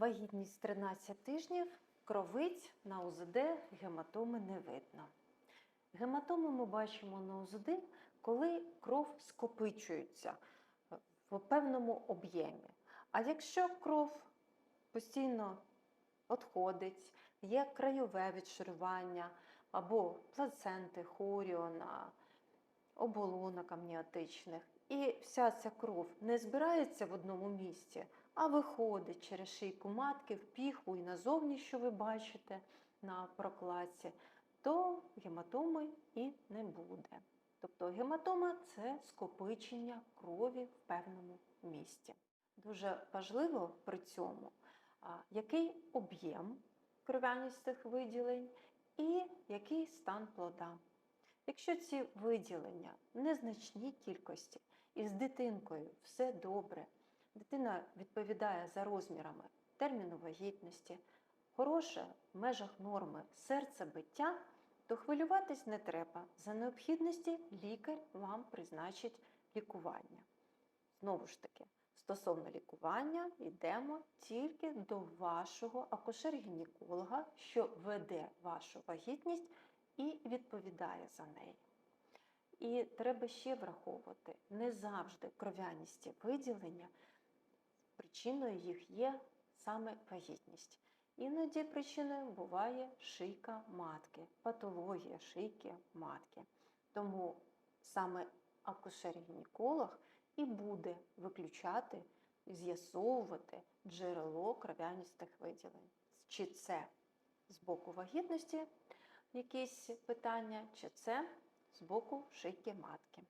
вагітність 13 тижнів, кровиць на УЗД гематоми не видно. Гематоми ми бачимо на УЗД, коли кров скопичується е, в певному об'ємі. А якщо кров постійно відходить, є краєве відшарування або плаценти хоріона, оболонок амніотичних, і вся ця кров не збирається в одному місці, а виходить через шийку матки в піхву і назовні, що ви бачите на прокладці, то гематоми і не буде. Тобто гематома це скопичення крові в певному місці. Дуже важливо при цьому, який об'єм кров'яністих виділень і який стан плода. Якщо ці виділення в незначній кількості і з дитинкою все добре, дитина відповідає за розмірами терміну вагітності, хороше в межах норми серцебиття, то хвилюватись не треба. За необхідності лікар вам призначить лікування. Знову ж таки, стосовно лікування йдемо тільки до вашого акушер-гінеколога, що веде вашу вагітність і відповідає за неї. І треба ще враховувати, не завжди кров'яністі виділення, причиною їх є саме вагітність. Іноді причиною буває шийка матки, патологія шийки матки. Тому саме акушер-гінеколог і буде виключати, з'ясовувати джерело кров'яністих виділень. Чи це з боку вагітності якісь питання, чи це з боку шийки матки.